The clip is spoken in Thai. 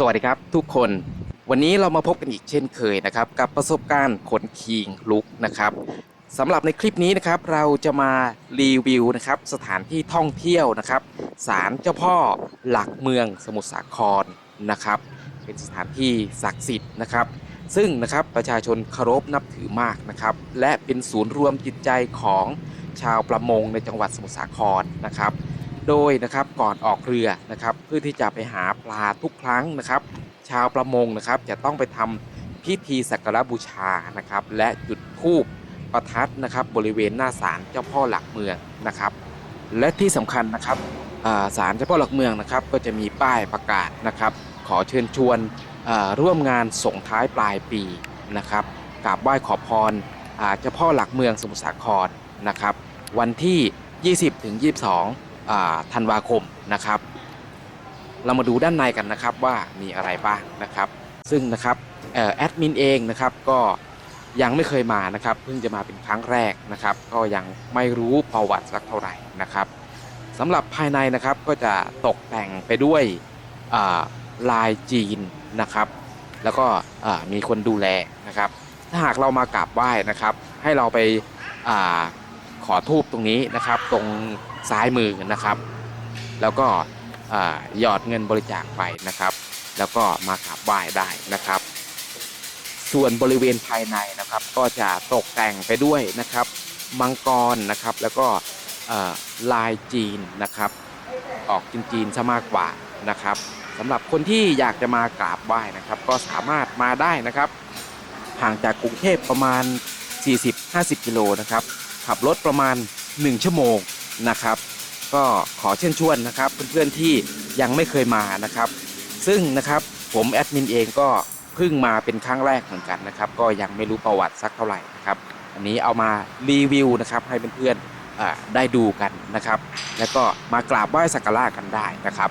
สวัสดีครับทุกคน วันนี้เรามาพบกันอีกเช่นเคยนะครับกับประสบการณ์ขนคิงลุกนะครับสำหรับในคลิปนี้นะครับเราจะมารีวิวนะครับสถานที่ท่องเที่ยวนะครับศาลเจ้าพ่อหลักเมืองสมุทรสาครนะครับเป็นสถานที่ศักดิ์สิทธิ์นะครับ ซึ่งนะครับประชาชนเคารพนับถือมากนะครับและเป็นศูนย์รวมจิตใจของชาวประมงในจังหวัดสมุทรสาครนะครับ โดยนะครับก่อนออกเรือนะครับเพื่อที่จะไปหาปลาทุกครั้งนะครับ ชาวประมงนะครับจะต้องไปทำพิธีสักการะบูชานะครับ และจุดธูปประทัดนะครับ บริเวณหน้าศาลเจ้าพ่อหลักเมืองนะครับ และที่สำคัญนะครับศาลเจ้าพ่อหลักเมืองนะครับ ก็จะมีป้ายประกาศนะครับ ขอเชิญชวนร่วมงานส่งท้ายปลายปีนะครับกราบไหว้ขอพรอ่าเจ้าพ่อหลักเมืองสมุทรสาครนะครับ วันที่ 20ถึง22อ่า ธันวาคมนะครับ เรามาดูด้านในกันนะครับว่ามีอะไรบ้างนะครับ ซึ่งนะครับออแอดมินเองนะครับก็ยังไม่เคยมานะครับเพิ่งจะมาเป็นครั้งแรกนะครับ ก็ยังไม่รู้ประวัติสักเท่าไหร่นะครับสำหรับภายในนะครับก็จะตกแต่งไปด้วยลายจีนนะครับ แล้วก็มีคนดูแลนะครับ ถ้าหากเรามากราบไหว้นะครับ ให้เราไปา ขอทูบตรงนี้นะครับ ตรงซ้ายมือนะครับ แล้วก็หยอดเงินบริจาคไปนะครับ แล้วก็มากราบไหว้ได้นะครับ ส่วนบริเวณภายในนะครับ ก็จะตกแต่งไปด้วยนะครับมังกรนะครับ แล้วก็ลายจีนนะครับ ออกจีนๆซะมากกว่านะครับสำหรับคนที่อยากจะมากราบไหว้นะครับ ก็สามารถมาได้นะครับห่างจากกรุงเทพประมาณ 40-50 กิโลนะครับ ขับรถประมาณ 1 ชั่วโมงนะครับ ก็ขอเชิญชวนนะครับเพื่อนๆที่ยังไม่เคยมานะครับ ซึ่งนะครับผมแอดมินเองก็เพิ่งมาเป็นครั้งแรกเหมือนกันนะครับ ก็ยังไม่รู้ประวัติสักเท่าไหร่นะครับอันนี้เอามารีวิวนะครับให้เพื่อนๆได้ดูกันนะครับ แล้วก็มากราบไหว้สักการะกันได้นะครับ